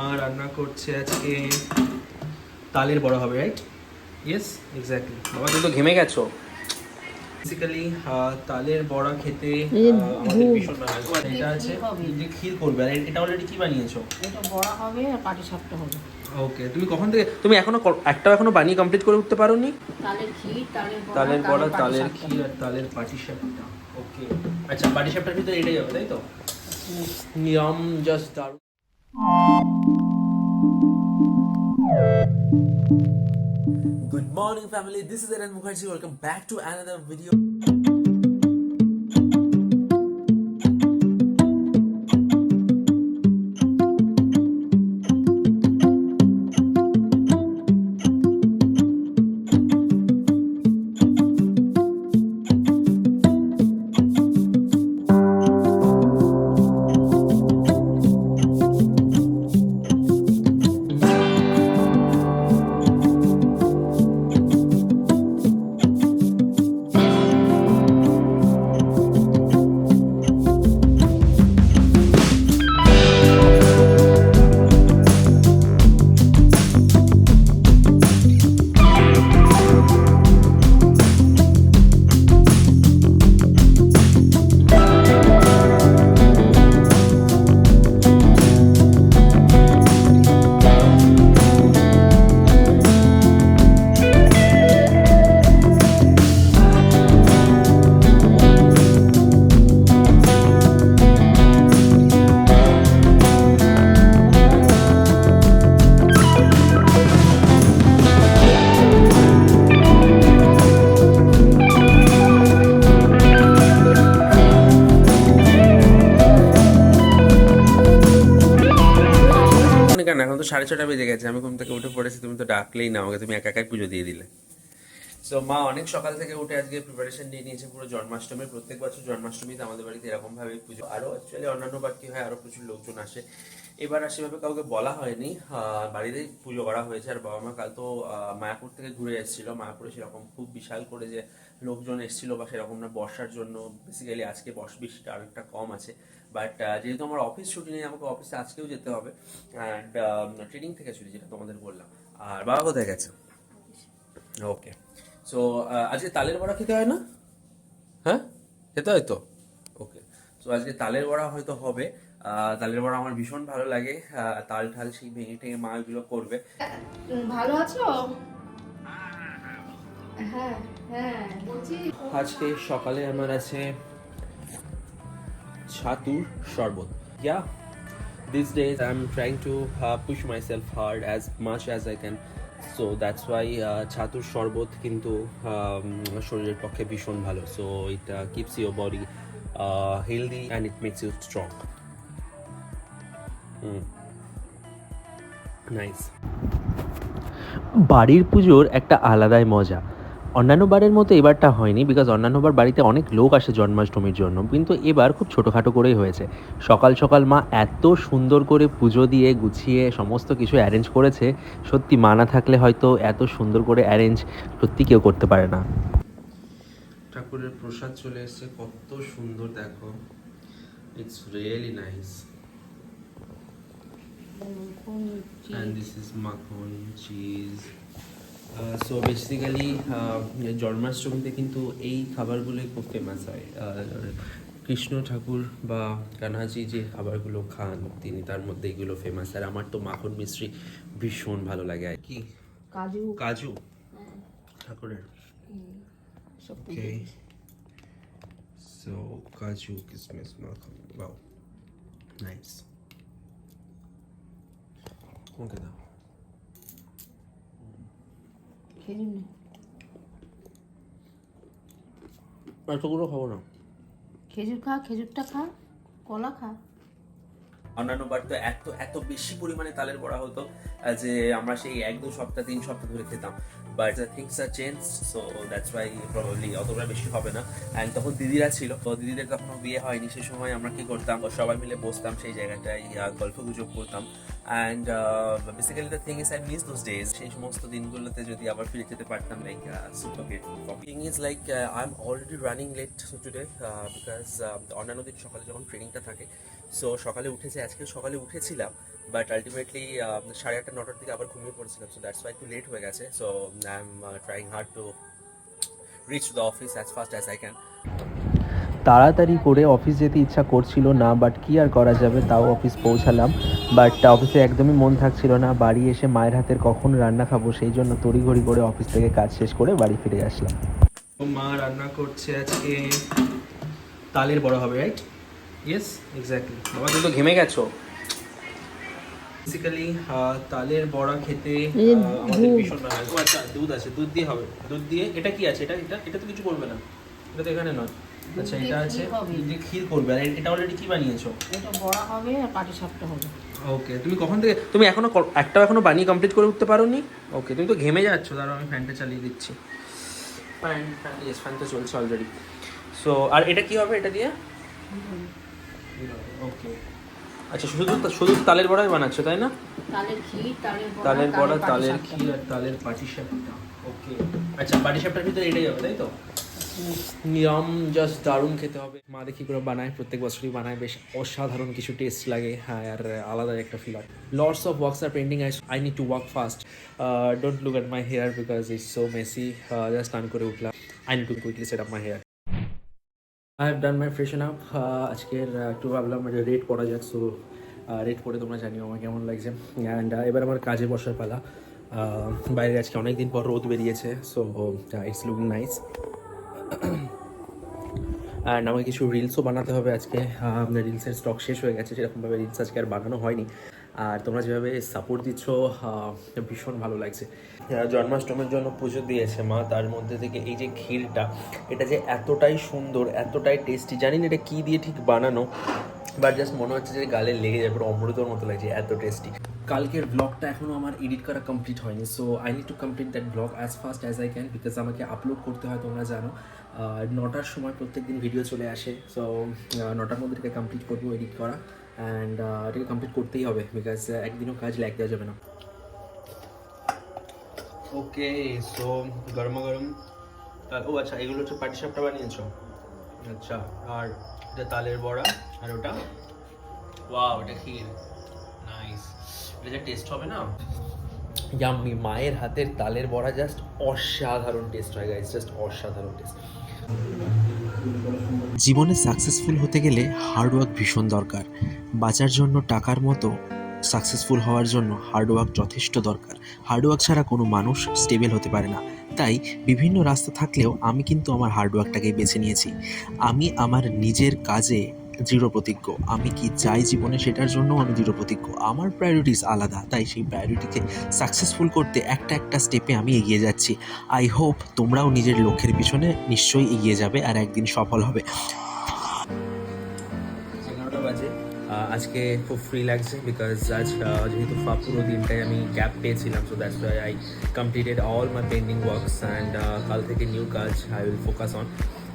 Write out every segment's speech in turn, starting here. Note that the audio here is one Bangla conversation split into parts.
মা রান্না করছে আজকে। তালের বড়া হবে রাইট ইয়েস এক্স্যাক্টলি বাবা তুমি তো ঘেমে গেছো। বেসিক্যালি তালের বড়া খেতে আমাদের ভীষণ ভালো এটা আছে। যে ক্ষীর করবে আর এটা অলরেডি কি বানিয়েছো? এটা বড়া হবে আর পাটি সাপটা হবে। ওকে তুমি কখন থেকে তুমি এখনও একটাও এখনও বানিয়ে কমপ্লিট করে উঠতে পারোনি? তালের ক্ষীর তালের বড়া তালের ক্ষীর আর তালের পাটিসাপটা ওকে আচ্ছা পাটিসাপটার ভিতরে এটাই হবে তাই তো। নিয়ম জাস্ট দারুণ। Good morning family. This is Aaron Mukherjee. Welcome back to another video সাড়ে ছটা বেজে গেছে, আমি ঘুম থেকে উঠে পড়েছি, তুমি তো ডাকলেই না আমাকে, তুমি একা একাই পুজো দিয়ে দিলে। সো মা অনেক সকাল থেকে উঠে আজকে প্রিপারেশন নিয়ে নিয়েছে পুরো জন্মাষ্টমীর প্রত্যেক বছর জন্মাষ্টমীতে আমাদের বাড়িতে এরকম ভাবে পুজো। আরও অ্যাকচুয়ালি অন্যান্য বার কী হয়, আরও প্রচুর লোকজন আসে। এবার আর সেভাবে কাউকে বলা হয়নি। বাড়িতেই পুজো করা হয়েছে। আর বাবা মা কাল তো মায়াপুর থেকে ঘুরে এসেছিল। মায়াপুরে সেরকম খুব বিশাল করে যে লোকজন এসেছিল বা সেরকম না বর্ষার জন্য। বেসিক্যালি আজকে বর্ষ বৃষ্টিটা আরেকটা কম আছে। বাট যেহেতু আমার অফিস ছুটি নেই, আমাকে অফিসে আজকেও যেতে হবে। অ্যান্ড ট্রেনিং থেকে ছুটি যেটা তোমাদের বললাম। আর বাবা কোথায় গেছে? ওকে সো আজকে তালের বড়া খেতে হয় না? হ্যাঁ? খেতে হয় তো? সো আজকে তালের বড়া হয়তো হবে। তালের বড়া আমার ভীষণ ভালো লাগে। তাল ঠাল সেই ভেঙে টেঙে মা এগুলো করবে। ভালো আছো? হ্যাঁ হ্যাঁ আজকে সকালে আমার আছে ছাতুর শরবত। Yeah these days i'm trying to uh, push myself hard as much as i can. So that's why uh, ছাতুর শরবত কিন্তু um, শরীরের পক্ষে ভীষণ ভালো। It uh, keeps your body uh, healthy and it makes you strong. Mm. nice. বাড়ির পুজোর একটা আলাদাই মজা। অন্যান্য বারের মতো এবারটা হয়নি বিকজ অন্যান্যবার বাড়িতে অনেক লোক আসে জন্মাষ্টমীর জন্য কিন্তু এবার খুব ছোটোখাটো করেই হয়েছে। সকাল সকাল মা এত সুন্দর করে পুজো দিয়ে গুছিয়ে সমস্ত কিছু অ্যারেঞ্জ করেছে সত্যি মা না থাকলে হয়তো এত সুন্দর করে অ্যারেঞ্জ সত্যি কেউ করতে পারে না। ঠাকুরের প্রসাদ চলে এসেছে। কত সুন্দর দেখো। It's really nice and this is makhan cheese so basically জন্মাষ্টমীতে কিন্তু এই খাবারগুলোই খুব ফেমাস হয়। আহ, কৃষ্ণ ঠাকুর বা কানহাজি যে খাবারগুলো খান তিনি তার মধ্যে এগুলো ফেমাস আর আমার তো মাখন মিশ্রি ভীষণ ভালো লাগে। আর কি? কাজু। কাজু। ঠাকুরের। সব Okay. So, Kaju Kismis Malcolm. Wow. Nice. Look Okay, দাও খেজুর নেই এতগুলো খাব না খেজুর খা খেজুরটা খা কলা খা অন্যান্য বার তো এত এত বেশি পরিমাণে তালের বড়া হতো যে আমরা সেই এক দু সপ্তাহ, তিন সপ্তাহ ধরে খেতাম। But things are change so that's why probably অতটা বেশি হবে না। অ্যান্ড তখন দিদিরা ছিল, তো দিদিদের তখনও বিয়ে হয়নি, সে সময় আমরা কি করতাম সবাই মিলে বসতাম সেই জায়গাটায় গল্প গুজব করতাম। And basically the thing is I miss those days সেই সমস্ত দিনগুলোতে যদি আবার ফিরে যেতে পারতাম like super thing is like I am already running late today because অন্যান্য দিন সকালে যখন ট্রেনিংটা থাকে সো সকালে উঠেছে আজকে সকালে উঠেছিলাম বাট আলটিমেটলি সাড়ে আটটা নটার দিকে আবার ঘুমিয়ে পড়েছিলাম সো দ্যাটস ওয়াই একটু লেট হয়ে গেছে so I am trying hard to reach the office as fast as I can তাড়াতাড়ি করে অফিস যেতে ইচ্ছা করছিল না বাট কি আর করা যাবে তাও অফিস পৌঁছালাম বাট অফিসে একদমই মন থাকছিল না বাড়ি এসে মায়ের হাতের কখন রান্না খাব সেই জন্য তড়িঘড়ি করে অফিস থেকে কাজ শেষ করে বাড়ি ফিরে আসলাম। মা রান্না করছে আজকে তালের বড় হবে রাইট ইয়েস এক্স্যাক্টলি বাবা তুমি তো ঘেমে গেছো। বেসিক্যালি তালের বড়া খেতে আমাদের ভীষণ ভালো লাগে। আচ্ছা দুধ আছে দুধ দিয়ে হবে। দুধ দিয়ে এটা কি আছে? এটা এটা এটা তো কিছু করবে না। এটা তো এখানে নয়। আচ্ছা এটা আছে দিয়ে ক্ষীর করবে। আর এটা অলরেডি কি বানিয়েছো? এটা বড়া হবে আর পাটি সাপটা হবে। ওকে তুমি কখন থেকে তুমি এখনও একটাও এখনও বানিয়ে কমপ্লিট করে উঠতে পারোনি? ওকে তুমি তো ঘেমে যাচ্ছ। দাঁড়াও আমি ফ্যানটা চালিয়ে দিচ্ছি। ফ্যান ফ্যান ইয়েস ফ্যান তো চলছে অলরেডি সো আর এটা কি হবে এটা দিয়ে? ওকে। আচ্ছা শুধু শুধু তালের বড়াই বানাচ্ছো তাই না? তালের ক্ষীর তালের বড়া তালের বড়া পাটিসাপটা। তালের ক্ষীর আর তালের পাটিসাপটা ওকে। আচ্ছা পাটিসাপটার ভিতরে এটাই হবে তাই তো? নিয়ম জাস্ট দারুণ খেতে হবে। মা দেখি করে বানায় প্রত্যেক বছরই বানায় বেশ অসাধারণ কিছু টেস্ট লাগে। হ্যাঁ আর আলাদা একটা ফিল হয়। Lords of works are pending I I need to work fast don't look at my hair because it's so messy just স্নান করে উঠলাম। I need to quickly set up my hair I have done my freshen up আজকের একটু ভাবলাম রেড পড়া যাক সো রেড পরে তোমরা জানিও আমার কেমন লাগছে। অ্যান্ড এবার আমার কাজে বসার পালা। বাইরে আজকে অনেক দিন পর রোদ বেরিয়েছে so it's looking nice and আমাকে কিছু রিলসও বানাতে হবে আজকে। রিলসের স্টক শেষ হয়ে গেছে, সেরকমভাবে রিলস আজকে আর বানানো হয়নি। আর তোমরা যেভাবে সাপোর্ট দিচ্ছ ভীষণ ভালো লাগছে। যারা জন্মাষ্টমীর জন্য পুজো দিয়েছে মা তার মধ্যে থেকে এই যে ক্ষীরটা এটা যে এতটাই সুন্দর এতটাই টেস্টি জানি না এটা কী দিয়ে ঠিক বানানো বাট জাস্ট মনে হচ্ছে যে গালে লেগে যাবে পুরো অমৃতর মতো লাগছে এত টেস্টি কালকের ব্লগটা এখনও আমার এডিট করা কমপ্লিট হয়নি so I need to complete that blog as fast as I can because আমাকে আপলোড করতে হয় তোমরা জানো। আর নটার সময় প্রত্যেক দিন ভিডিও চলে আসে সো নটার মধ্যে কমপ্লিট করব এডিট করা। অ্যান্ড এটাকে কমপ্লিট করতেই হবে বিকজ একদিনও কাজ ল্যাগ দেওয়া যাবে না। ওকে সো গরম গরম। ও আচ্ছা এগুলো হচ্ছে পাটিসাপটা বানিয়েছো? আচ্ছা আর এটা তালের বড়া, আর ওটা? ওয়া ওটা ক্ষীর। নাইস এটা টেস্ট হবে না? ইয়াম্মি মায়ের হাতের তালের বড়া জাস্ট অসাধারণ টেস্ট হয় গাইস জাস্ট অসাধারণ টেস্ট জীবনে সাকসেসফুল হতে গেলে হার্ডওয়ার্ক ভীষণ দরকার। বাঁচার জন্য টাকার মতো সাকসেসফুল হওয়ার জন্য হার্ডওয়ার্ক যথেষ্ট দরকার। হার্ডওয়ার্ক ছাড়া কোনো মানুষ স্টেবল হতে পারে না। তাই বিভিন্ন রাস্তা থাকলেও আমি কিন্তু আমার হার্ডওয়ার্কটাকেই বেছে নিয়েছি। আমি আমার নিজের কাজে দৃঢ় প্রতিজ্ঞ। আমি কি চাই জীবনে সেটার জন্য আমি দৃঢ় প্রতিজ্ঞ? আমার প্রায়োরিটিস আলাদা, তাই সেই প্রায়োরিটিকে সাকসেসফুল করতে একটা একটা স্টেপে আমি এগিয়ে যাচ্ছি। আই হোপ তোমরাও নিজের লক্ষ্যের পিছনে নিশ্চয়ই এগিয়ে যাবে আর একদিন সফল হবে। আজকে খুব ফ্রি লাগছে বিকজ আজ যেহেতু পুরো দিনটাই আমি গ্যাপ পেয়েছিলাম so that's why I completed all my pending works and কাল থেকে নিউ কাজ I will focus on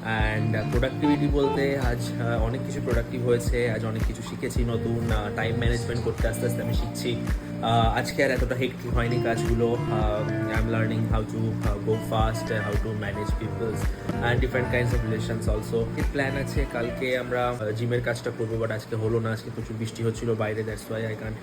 and productivity বলতে আজ অনেক কিছু প্রোডাক্টিভ হয়েছে, আজ অনেক কিছু শিখেছি নতুন টাইম ম্যানেজমেন্ট করতে আস্তে আস্তে আমি শিখছি। আজকে আর এতটা হেক্টিক হয়নি কাজগুলো I am learning how to go fast how to manage peoples and different kinds of relations also plan আছে, কালকে আমরা জিমের কাজটা করব বাট আজকে হলো না, আজকে প্রচুর বৃষ্টি হচ্ছিল বাইরে that's why I can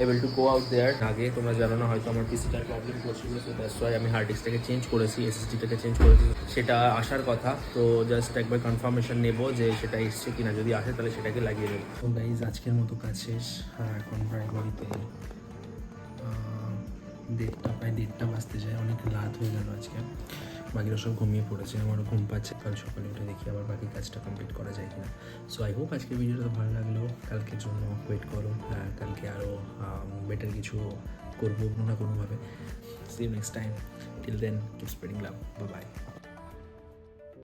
able to go out there আগে তোমরা জানো না, হয়তো আমার পিসিটার প্রবলেম করছিল সো দ্যাটস ওয়াই আমি হার্ড ডিস্কটাকে চেঞ্জ করেছি এসএসডিটাকে চেঞ্জ করেছি। সেটা আসার কথা, তো জাস্ট একবার কনফার্মেশন নেব যে সেটা এসছে কিনা। যদি আসে, তাহলে সেটাকে লাগিয়ে দেবো। তো গাইজ আজকের মতো কাজ শেষ। আর এখন প্রায় ঘড়িতে দেড়টা, প্রায় দেড়টা বাজতে যায়, অনেক রাত হয়ে গেল আজকে। বাকিরা সব ঘুমিয়ে পড়েছে, আমারও ঘুম পাচ্ছে। কাল সকালে উঠে দেখি আবার বাকি কাজটা কমপ্লিট করা যায় কিনা। সো আই হোপ আজকে ভিডিওটা ভালো লাগল। কালকের জন্য ওয়েট করো কালকে আরও বেটার কিছু করব কোনো না কোনোভাবে see next time till then keep spreading love bye